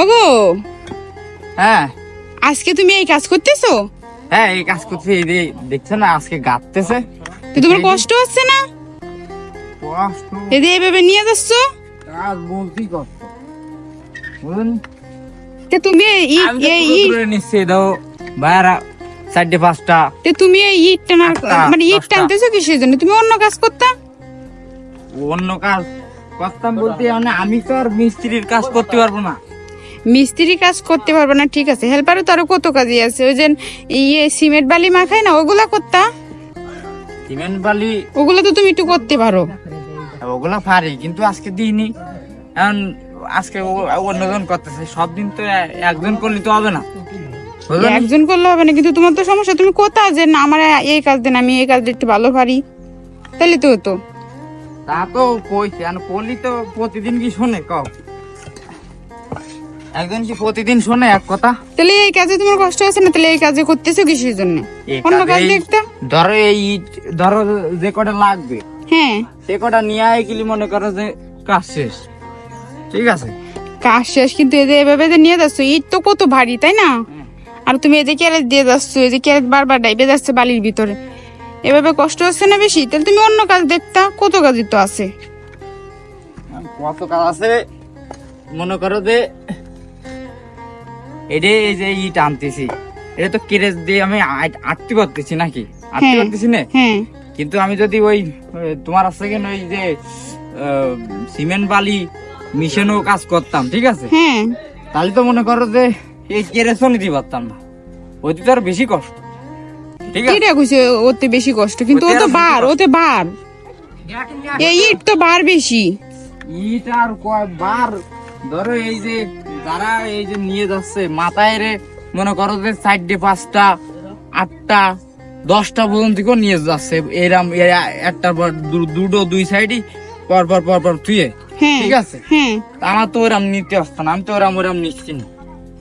ওগো। হ্যাঁ। আজকে তুমি এই কাজ করতেছো? হ্যাঁ এই কাজ করছে এই যে দেখছ না আজকে গাঁততেছে। তো তোমার কষ্ট হচ্ছে না? কষ্ট। এদি এইভাবে নিয়ে যাচ্ছ? কাজ বলতেই কষ্ট। তে তুমি এই এই পুরো ইট দাও বাইরা চারটে পাঁচটা। তে তুমি এই ইট টানা মানে ইট। টানতেছো কিসের জন্য? তুমি অন্য কাজ করতা? অন্য কাজ করতাম বলতে মানে আমি তো আর মিস্ত্রির কাজ করতে পারব না। মিস্ত্রি কাজ করতে পারবে না ঠিক আছে। হেল্পারও তো আরও কত কাজই আছে। ওই যে ইয়ে সিমেন্ট বালি মাখায় না ওগুলা করতা? সিমেন্ট বালি ওগুলা তো তুমি একটু করতে পারো। ওগুলা পারি কিন্তু আজকে দিইনি। এখন আজকে অন্যজন করতেছে। সব দিন তো একজন করলে তো হবে না? একজন করলে হবে না কিন্তু তোমার তো সমস্যা। তুমি কোথা যে না আমার এই কাজ দেন আমি এই কাজটা একটু ভালো পারি। তাহলে তো হতো। তা তো কইছে এখন করলি তো প্রতিদিন কি শোনে কও? একজন কি প্রতিদিন শোনে এক কথা? তাহলে এই কাজে তোমার কষ্ট হচ্ছে না? তাহলে এই কাজে করতেছো কিসের জন্য? অন্য কাজ দেখতে? ধরো এই ধরো যে কটা লাগবে। হ্যাঁ। সে কটা নিয়ে আয় গেলি মনে করো যে কাজ শেষ। ঠিক আছে? কাজ শেষ কিন্তু এই যে এভাবে যে নিয়ে যাচ্ছ ইট তো কত ভারী তাই না? আর তুমি এই যে ক্যারেট দিয়ে যাচ্ছ এই যে ক্যারেট বারবার ডাইবে যাচ্ছে বালির ভিতরে। এভাবে কষ্ট হচ্ছে না বেশি? তাহলে তুমি অন্য কাজ দেখতা কত কাজই তো আছে? কত কাজ আছে? মনে করো যে এটা এই যে ইট আনতেছি। এটা তো কেরেজ দিয়ে আমি আট- আটতে পারতেছি নাকি? আটতে হ্যাঁ। পারতেছি না? হ্যাঁ। কিন্তু আমি যদি ওই ওই তোমার আছে কেন ওই যে সিমেন্ট বালি মিশানো কাজ করতাম ঠিক আছে? হ্যাঁ। তাহলে তো মনে করো যে এই কেরেসও নিতে পারতাম না। ওইতে তো আর বেশি কষ্ট। ঠিক আছে? কিরা কইছে ওতে বেশি কষ্ট কিন্তু ও তো বার ওতে বার। এই ইট তো বার বেশি। ইট আর কয় বার। ধরো এই যে যারা এই যে নিয়ে যাচ্ছে মাথায় রে মনে করো যে চারটে পাঁচটা আটটা দশটা পর্যন্ত নিয়ে যাচ্ছে। এরাম এরা- একটার পর দুটো দুই সাইডই পর পর পর পর থুয়ে। হ্যাঁ ঠিক আছে? হ্যাঁ। তা আমার তো ওরাম নিতে আসতো না আমি তো ওরাম ওরাম নিচ্ছি না।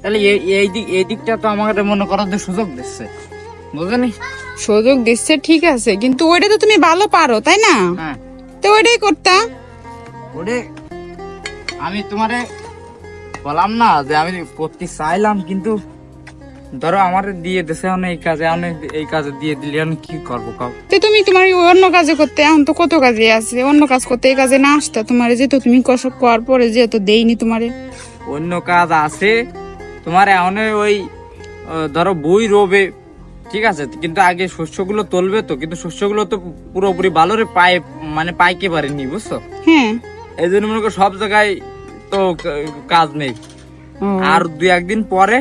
তাহলে এই- দিক এই দিকটা তো আমাকে মনে করার যে সুযোগ দিচ্ছে। বুঝলি সুযোগ দিচ্ছে ঠিক আছে। কিন্তু ওইটা তো তুমি ভালো পারো তাই না? হ্যাঁ। তো ওইটাই করতা। ওরে আমি তোমারে বললাম না যে আমি করতে চাইলাম কিন্তু ধরো আমার দিয়ে দেশে এখন এই কাজে আমি এই কাজে দিয়ে দিলে আমি কি করব কাউ তো তুমি তোমার অন্য কাজে করতে এখন তো কত কাজে আছে? অন্য কাজ করতে এই কাজে না আসতে তোমার যেহেতু তুমি কষ্ট করার পরে যেহেতু দেইনি তোমারে। অন্য কাজ আছে তোমার এখন ওই ধরো বই রোবে ঠিক আছে? কিন্তু আগে শস্যগুলো তুলবে তো কিন্তু শস্যগুলো তো পুরোপুরি ভালোরে পায়ে মানে পাইকে পারেনি বুঝছ? হ্যাঁ। এই জন্য মনে করো সব জায়গায় তো কাজ নেই। আর দুই একদিন পরে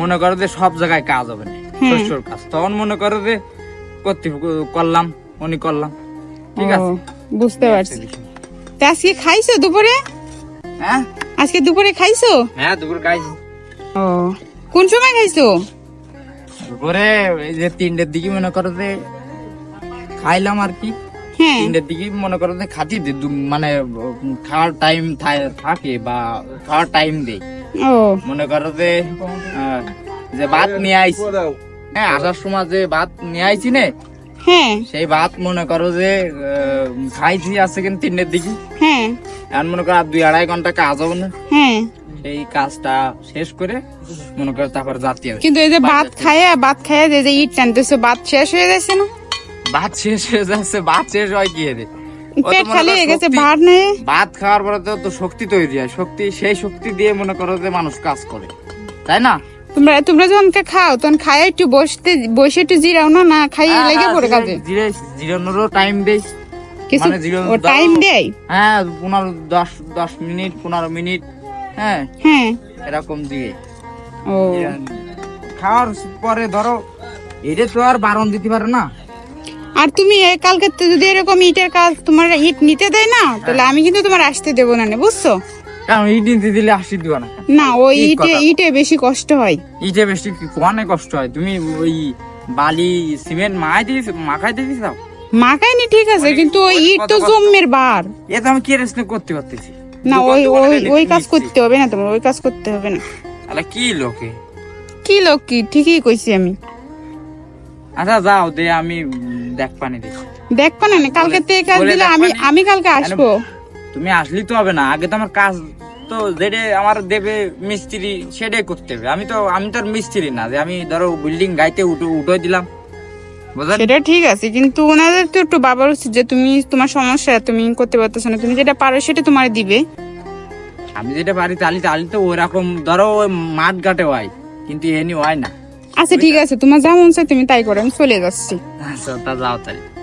মনে করো যে সব জায়গায় কাজ হবে না শস্যর কাজ। তখন মনে করো যে করতে করলাম উনি করলাম। ঠিক আছে? বুঝতে পারছি। তা আজকে খাইছো দুপুরে? হ্যাঁ? আজকে দুপুরে খাইছো? হ্যাঁ দুপুর কাজ ও কোন সময় খাইছো? দুপুরে এই যে তিনটের দিকে মনে করো যে খাইলাম আর কি। তিনটের দিকে মনে করো যে খাতি মানে খাওয়ার টাইম থাকে বা খাওয়ার টাইম দেই মনে করো যে যে ভাত নিয়ে আইছি। হ্যাঁ আসার সময় যে ভাত নিয়ে আইছি নে হ্যাঁ। সেই ভাত মনে করো যে খাইছি আছে কিন্তু তিনটের দিকে। হ্যাঁ। এখন মনে করো আর দুই আড়াই ঘণ্টা কাজ হবে না। হ্যাঁ। সেই কাজটা শেষ করে মনে করো তারপর হবে কিন্তু এই যে ভাত খায়া ভাত খায়া যে যে ইট টানতেছো ভাত শেষ হয়ে যাচ্ছে না? ভাত শেষ হয়ে যাচ্ছে ভাত শেষ হয় কি রে পেট খালি হয়ে গেছে ভাত নেই। ভাত খাওয়ার পরে তো শক্তি তৈরি হয়। শক্তি সেই শক্তি দিয়ে মনে করো যে মানুষ কাজ করে। তাই না? তোমরা তোমরা যখন খাও তখন খায় একটু বসতে বসে একটু জিরাও না না খাইয়ে হ্যাঁ, লেগে পড়ে কাজে। জিরে জিরানোরও টাইম দেই। কিছু মানে ও টাইম দেয়? হ্যাঁ পনেরো দশ দশ মিনিট পনেরো মিনিট হ্যাঁ। হ্যাঁ। এরকম দিয়ে। ও। খাওয়ার পরে ধরো এটা তো আর বারণ দিতে পারে না। আর তুমি কালকে যদি এরকম ইটের কাজ তোমার ইট নিতে দেয় না তাহলে আমি কিন্তু তোমার আসতে দেবো না নে, বুঝছ? ইট নিতে দিলে আসি দিবা না। না ওই ইটে। ইটে বেশি কষ্ট হয়। ইটে বেশি অনেক কষ্ট হয়? তুমি ওই বালি সিমেন্ট মাখাই দিয়েছ মাখাই দিয়েছ মাখায়নি ঠিক আছে কিন্তু ওই ইট তো জম্মের বার। এ তো আমি কেরেস করতে পারতেছি? না ওই ওই ওই কাজ করতে হবে না তোমার ওই কাজ করতে হবে না। তাহলে কি লোকে? কি লোক কি? ঠিকই কইছি আমি। আচ্ছা যাও দে আমি দেখ। পানি দিই দেখব না কালকে তো কাজ দিলে আমি আমি কালকে আসব। তুমি আসলেই তো হবে না আগে তো আমার কাজ তো যেটা আমার দেবে মিস্ত্রি সেটাই করতে হবে। আমি তো আমি তো আর মিস্ত্রি না যে আমি ধরো বিল্ডিং গাইতে উঠে উঠে দিলাম। সেটা ঠিক আছে কিন্তু ওনাদের তো একটু বাবার উচিত যে তুমি তোমার সমস্যা তুমি করতে পারতেছো না তুমি যেটা পারো সেটা তোমার দিবে। আমি যেটা পারি তালি তালি তো ওরকম ধরো ওই মাঠ ঘাটে হয় কিন্তু এনি হয় না। আচ্ছা ঠিক আছে। তোমার যেমন চাই তুমি তাই করো, আমি চলে যাচ্ছি। আচ্ছা তা যাও তাহলে।